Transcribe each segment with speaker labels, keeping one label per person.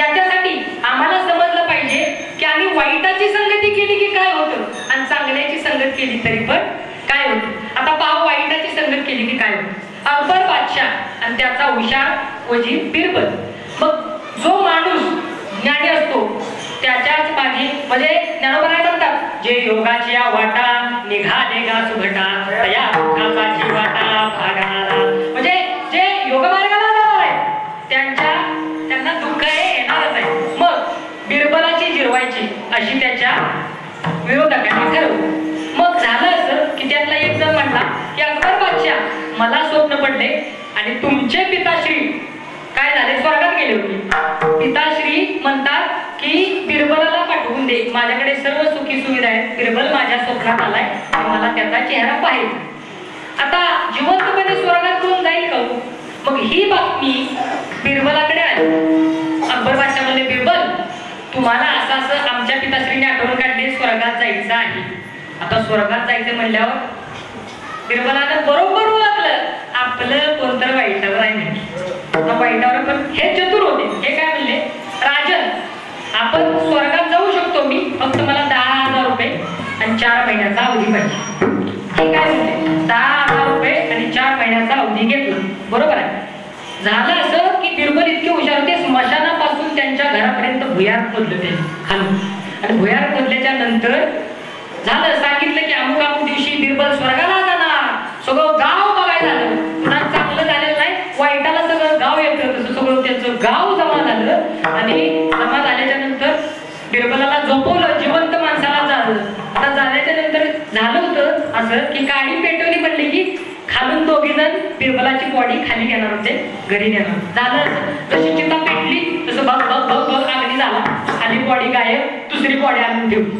Speaker 1: याच्यासाठी आम्हाला समजलं पाहिजे की आम्ही वाईटाची संगती केली की काय होतं? आणि चांगल्याची संगत केली तरी पण काय होतं? आता पाव वाईटाची संगत केली की काय होतं? अकबर बादशाह आणि त्याचा हुशार वजीर बिरबल मग जो माणूस ज्ञानी असतो त्याच्याच मागे म्हणजे ज्ञानोबराय म्हणतात जे योगाची वाटा निघाले गा सुघटा या अशी त्याच्या विरोधकांनी ठरवली. मग झालं असं की त्यातला एक जण म्हटला की अकबर बादशाह मला स्वप्न पडले आणि तुमचे पिताश्री काय झाले? स्वर्गात गेले होते. पिताश्री म्हणतात की बिरबलाला पाठवून दे. माझ्याकडे सर्व सुखी सुविधा आहेत. बिरबल माझ्या स्वप्नात आलाय मला त्याचा चेहरा पाहिजे आता जिवंतपणे स्वर्गात कोण जाईल का हो? मग ही बातमी बिरबलाकडे आली. तुम्हाला असं असं आमच्या पिताश्रीने आठवण काढली स्वर्गात जायचं आहे. आता स्वर्गात जायचं म्हणल्यावर बिरबलानं बरोबर ओळखलं. आपलं कोणतं वाईटावर आहे आता वाईटावर पण हे चतुर होते. हे काय म्हणले? राजन आपण स्वर्गात जाऊ शकतो मी. फक्त मला दहा हजार रुपये आणि चार महिन्याचा अवधी पाहिजे. हे काय म्हणते दहा हजार रुपये आणि चार महिन्याचा अवधी घेतला. बरोबर आहे. झालं असं की बिरबल इतके हुशार होते स्मशानापासून त्यांच्या घरापर्यंत भुयार खोदलं ते खालून. आणि भुयार खोदल्याच्या नंतर झालं सांगितलं की अमुक अमुक दिवशी बिरबल स्वर्गाला जाणार. सगळं गाव बघायला झालं पुन्हा चांगलं झालेलं नाही वाईटाला सगळं गाव येतं तसं सगळं त्यांचं गाव जमा झालं. आणि जमा झाल्याच्यानंतर बिरबलाला झोपवलं जिवंत माणसाला झालं. आता झाल्याच्यानंतर झालं होतं असं की गाडी पेटवली म्हणली की खालून दोघे जण बिरबलाची बॉडी खाली घेणार होते घरी नेणार. झालं तशी चिंता चिता पेटली. तसं बघ बघ बघ बघ अगदी झाला. आधी बॉडी गायब दुसरी बॉडी आणून ठेवली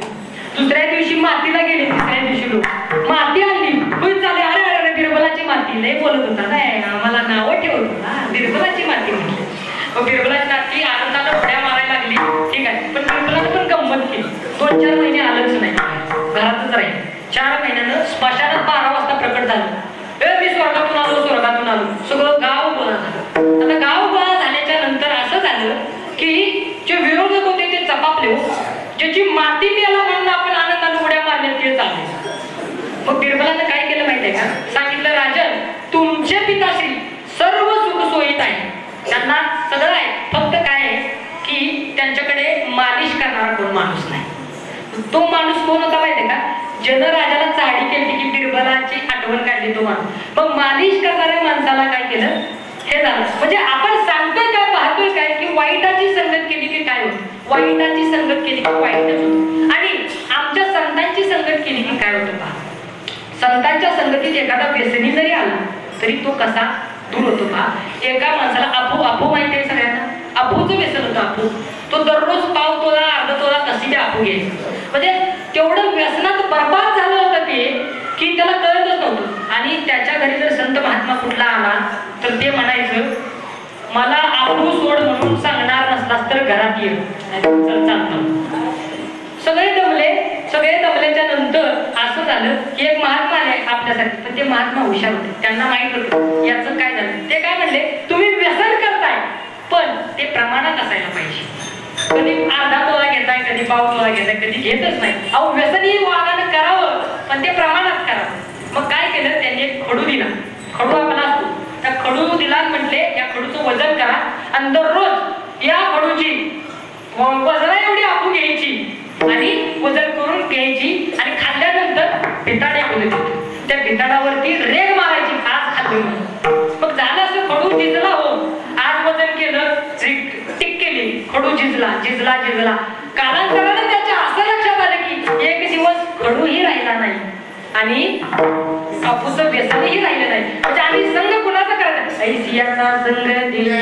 Speaker 1: दुसऱ्या दिवशी मातीला गेले तिसऱ्या दिवशी लोक. माती आणली. खुश झाले अरे अरे अरे बिरबलाची माती. लय बोलत होता नाही आम्हाला नावं ठेवत होता. बिरबलाची माती म्हटली. मग बिरबलाची माती आनंदाला उड्या मारायला लागली. ठीक आहे. पण बिरबलानं पण गंमत केली. दोन चार महिने आलंच नाही. घरातच राहील चार महिन्यानं स्मशानात बारा वाजता प्रकट झालं. ए मी स्वर्गातून आलो स्वर्गातून आलो. सगळं गाव गोळा आता गाव गोळा नंतर की जे विरोधक होते ते चपापले हो. ज्याची माती मिळाला म्हणून आपण आनंदाने उड्या मारल्या ते चालले. मग बिरबलानं काय केलं माहितीये का? सांगितलं राजन तुमचे पिताश्री सर्व सुख सोयीत आहे त्यांना सगळं आहे. फक्त काय आहे की त्यांच्याकडे मालिश करणारा कोण माणूस नाही. तो माणूस कोण होता माहितीये का? जन राजाला चाडी केली की बिरबलाची आठवण काढली तो माणूस. मग मालिश करणाऱ्या माणसाला काय केलं? हे झालं. म्हणजे आपण सांगतोय काय पाहतोय काय की वाईटाची संगत केली की काय होत वाईटाची संगत केली की वाईटच होत आणि आमच्या संतांची संगत केली की काय होतं पहा? संतांच्या संगतीत एखादा व्यसनी जरी आला तरी तो कसा दूर होतो पहा? एका माणसाला आपू आपू माहिती आहे सगळ्यांना? आपूचं व्यसन होतं आपू तो दररोज पाव तोला अर्ध तोला कशी बी अफू घ्यायचं? म्हणजे तेवढं व्यसनात बर्बाद झालं होतं ते की त्याला कळतच नव्हतं. आणि त्याच्या घरी जर संत महात्मा कुठला आला तर ते म्हणायचं मला आपू सोड म्हणून सांगणार नसलास तर घरात ये सगळे दमले. सगळे दमल्याच्या नंतर असं झालं की एक महात्मा आले आपल्यासाठी पण ते महात्मा हुशार होते. त्यांना माहीत होतं याचं काय झालं. ते काय म्हणले? तुम्ही व्यसन करताय. पण ते प्रमाणात असायला पाहिजे. कधी अर्धा तोळा घेताय कधी पाव तोळा घेताय कधी घेतच नाही. अहो व्यसनही वागानं करावं पण ते प्रमाणात करावं. मग काय केलं? त्यांनी एक खडू दिला. खडू आपला असतो. त्या खडू दिला म्हटले या खडूचं वजन करा. आणि दररोज या खडूची वजरा एवढी आपू घ्यायची. आणि वजन करून घ्यायची. आणि खाल्ल्यानंतर भिताडे बोलत होते त्या पिताडावरती रेग मारायची आज खाल्ली मग झालं असं खडू झिजला हो. आज वजन केलं टिक केली. खडू झिजला झिजला झिजला कालांतराने त्याच्या असं लक्षात आलं की एक दिवस खडूही राहिला नाही. आणि कापूस व्यसनही राहिलं नाही. म्हणजे आम्ही संघ कुणाचा करायचा? ऐसियाचा संघ दिला.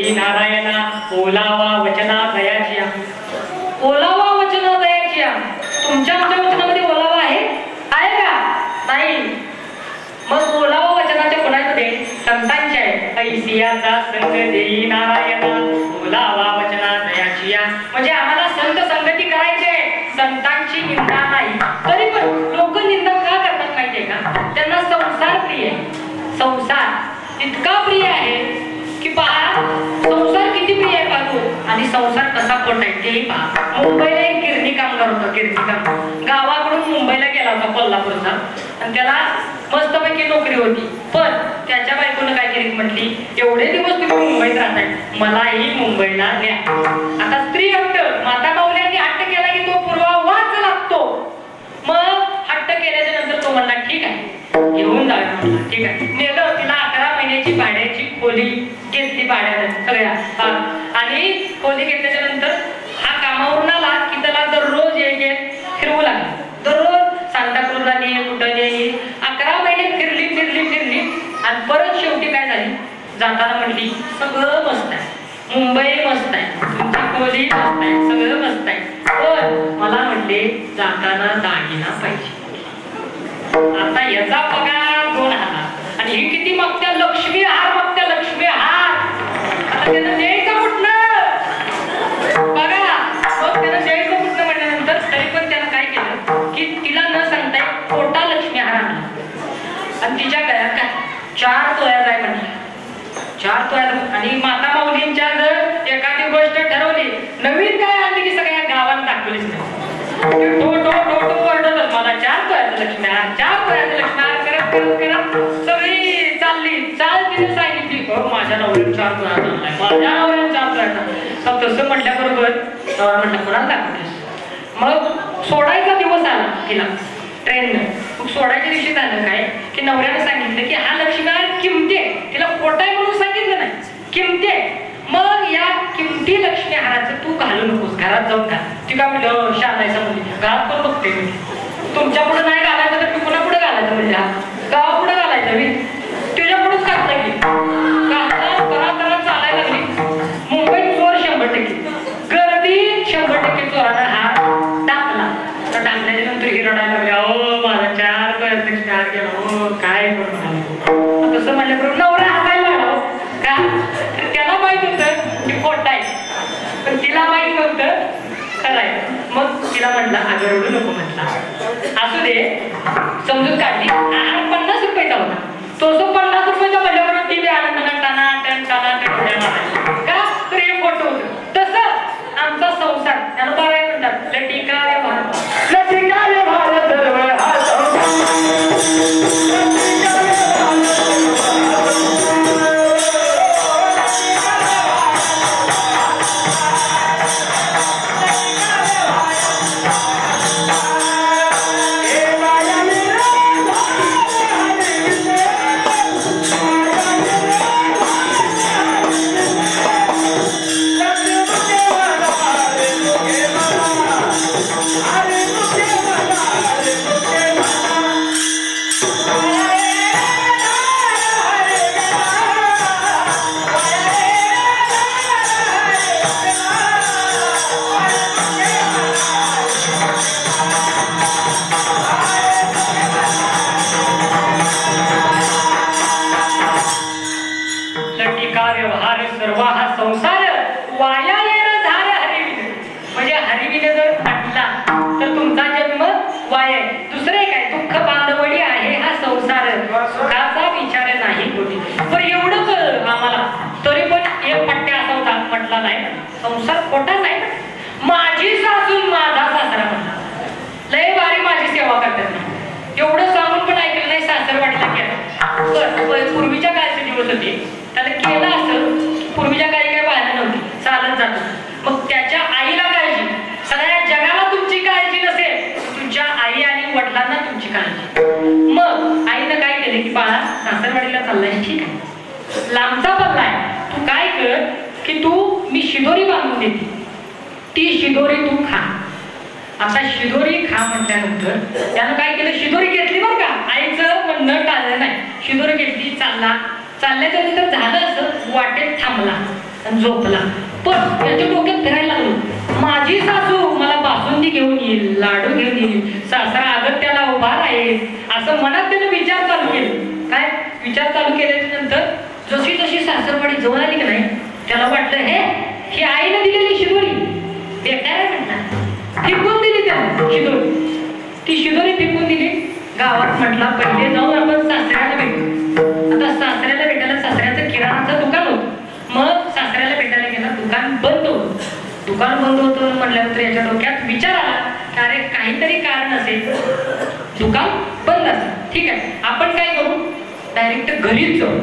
Speaker 2: देवी नारायणा
Speaker 1: ओलावा वचना दयाचिया ओलावा वचना दयाचिया तुमच्या आमच्या वचनामध्ये ओलावा आहे? आहे का? नाही. मग ओलावा वचनाच्या कोणाचे संतांच्या आहे ऐसियाचा संत देई नारायण. संसार कसा खोटा तेही पहा. मुंबईला एक गिरणी कामगार होता गिरणी काम. गावाकडून मुंबईला गेला होता कोल्हापूरचा. आणि त्याला मस्तपैकी नोकरी होती. पण त्याच्या बायकोनं काय केली म्हटली एवढे दिवस तुम्ही मुंबईत राहताय. मलाही मुंबईला न्या. आता स्त्री हट्ट माता माऊल्यांनी हट्ट केला की तो पूर्वा वाच लागतो. मग हट्ट केल्याच्यानंतर तो म्हणला ठीक आहे. घेऊन जा. ठीक आहे. नेलं तिला अकरा महिन्याची भाड्याची खोली घेतली भाड्यानं सगळ्या. हा. आणि खोली घेतल्याच्या नंतर हा कामावरून आला की त्याला दररोज एक एक फिरवू लागला. दररोज सांताक्रूजला ने कुठं ने अकरा महिने फिरली फिरली फिरली. आणि परत शेवटी काय झाली? जाताना म्हणली सगळं मस्त आहे. मुंबई मस्त आहे. तुमची खोली मस्त आहे. सगळं मस्त आहे. पण मला म्हणले जाताना दागिना पाहिजे. आता याचा पगार दोन हजार आणि ही किती मागत्या लक्ष्मी हार मागत्या चार तोळ्या जाय म्हणले चार तोळ्या आणि माता माऊलींच्या जर एखादी गोष्ट ठरवली नवीन काय आणली की सगळ्या गावात दाखवलीच नाही टो टो टो टो मला चार तोळ्याचं लक्ष्मीहार चार तोळ्याचं लक्ष्मीहार करत करत करत सगळी चालली चाल तिने सांगितली माझ्या नवऱ्याने चार तोळ्या आणलाय माझ्या चार मग तसं म्हटल्याबरोबर नवरा म्हटलं दाखवतेस मग सोडायचा दिवस आला तिला ट्रेननं. मग सोडायच्या दिवशी झालं काय? की नवऱ्यानं सांगितलं की हा लक्ष्मीहार किमते आहे. तिला खोटा म्हणून सांगितलं नाही. किमती आहे. मग या किमती लक्ष्मी हाराचं तू घालू नकोस घरात जाऊन घाल. ती काय म्हणलं शाळायचं म्हणजे घरात पण बघते मी तुमच्यापुढे नाही घालायचं तर मी पुन्हा पुढे घालायचं म्हणजे हा? गावा पुढे घालायचं मी? हो काय करून तसं म्हणल्याबरोबर नवरा हसायला हो. का? तर त्याला माहीत होतं की खोटा आहे. पण तिला माहीत नव्हतं खरंय मग तिला म्हटलं अगं नको म्हटला. असू दे. समजून काढली. आणि पन्नास रुपयाचा होता. तो जो पन्नास रुपयाचा म्हटल्याबरोबर ती बी आनंदानं टाना टन टाना टन. होती. पण एवढं कळलं आम्हाला. तरी पण एक पट्ट्या असा होता म्हटला नाही संसार खोटाच आहे माझी सासून माझा सासरा म्हणला लय भारी माझी सेवा करतात ना. एवढं सांगून पण ऐकलं नाही सासरवाडीला केलं पण पूर्वीच्या काळचे दिवस होते. त्याला केलं असं. पूर्वीच्या काळी काय व्हायला नव्हती. चालत जात शिदोरी बांधून देते. ती शिदोरी तू खा. आता शिदोरी खा म्हटल्यानंतर त्यानं काय केलं? शिदोरी घेतली बरं का. आईचं म्हणणं टाळलं नाही. शिदोरी घेतली चालला. चालल्याच्या नंतर झालं असं वाटेत थांबला आणि झोपला. पण त्याच्या डोक्यात फिरायला लागलो. माझी सासू मला बासुंदी घेऊन येईल लाडू घेऊन येईल सासरा अगत्याला उभा राहील असं मनात त्यानं विचार चालू केले. काय? विचार चालू केल्याच्यानंतर जशी जशी सासरवाडी जवळ आली की नाही त्याला वाटलं हे ही आईनं दिलेली शिदोरी. बेकार आहे फेकून दिली त्या शिदोरी. ती शिदोरी फेकून दिली. गावात म्हटला पहिले जाऊन आपण सासऱ्याला भेटू. आता सासऱ्याला भेटायला सासऱ्याचं किराणाचं दुकान होतं. मग सासऱ्याला भेटायला गेला दुकान बंद होतं. दुकान बंद होतं म्हटल्यानंतर याच्या डोक्यात विचार आला की अरे काहीतरी कारण असेल. दुकान बंद असेल. ठीक आहे आपण काय करू? डायरेक्ट घरीच जाऊ.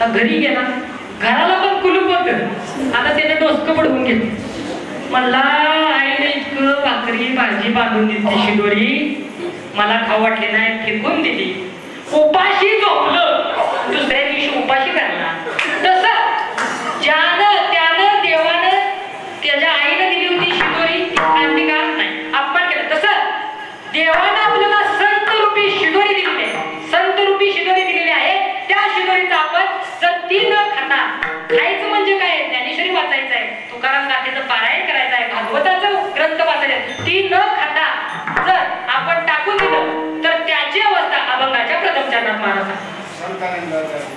Speaker 1: तर घरी गेला. घराला पण कुलूप होत आता त्याने डोसकं पडवून घेतली. म्हणला आईने इतकं भाकरी भाजी बांधून दिली शिदोरी. मला खाऊ वाटले नाही फेकून दिली. उपाशी झोपलं. दुसऱ्या दिवशी उपाशी करणार ती न खाता जर आपण टाकून दिलं तर त्याची अवस्था अभंगाच्या प्रथम चरणात महाराज